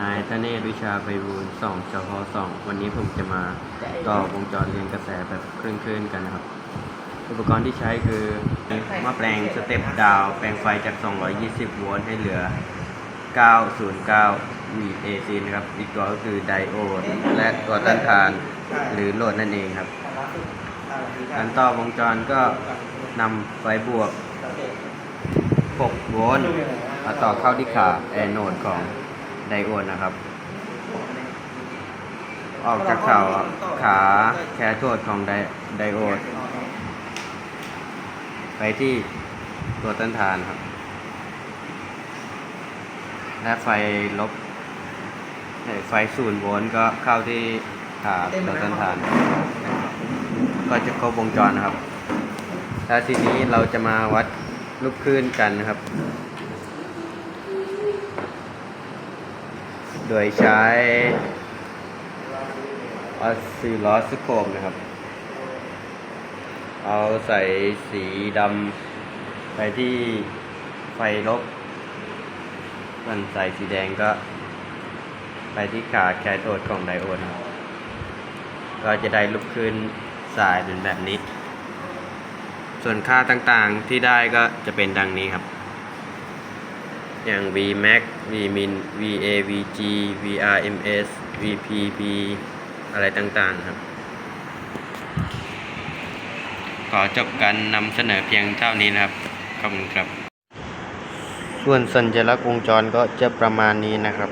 นายธเนศวิชาไพบูลย์สองจพสองวันนี้ผมจะมาต่อวงจรเรียนกระแสแบบเครื่องคลื่นกันนะครับ อุปกรณ์ที่ใช้คือหม้อแปลงสเต็ปดาวน์แปลงไฟจาก 220 โวลต์ให้เหลือ 909 VAC นะครับ อีกตัวก็คือไดโอด และตัวต้านทานหรือโหลดนั่นเองครับ การต่อวงจรก็นำไฟบวก 6 โวลต์มาต่อเข้าที่ขาแอนโนดของ ไดโอดนะครับ ออกจากเขาขาแคโทดของไดไดโอด ไปที่ตัวต้นทานครับ และไฟลบ ไฟศูนย์โวลต์ก็เข้าที่ขาตัวต้นทาน ก็จะครบวงจรนะครับแล้วทีนี้เราจะมาวัดลูกคลื่นกันนะครับ โดยใช้ออสซิลลอสโคปนะครับ เอาใส่สีดำไปที่ไฟลบส่วนใส่สีแดงก็ ไปที่ขาแคโทดของไดโอดก็จะได้ลูกคลื่นสายเป็นแบบนี้ ส่วนค่าต่างๆที่ได้ก็จะเป็นดังนี้ครับ อย่าง Vmax Vmin VA VG VRMS VPP อะไรต่างๆครับ ขอจบการนำเสนอเพียงเท่านี้นะครับ ขอบคุณครับ ส่วนสัญลักษณ์วงจรก็จะประมาณนี้นะครับ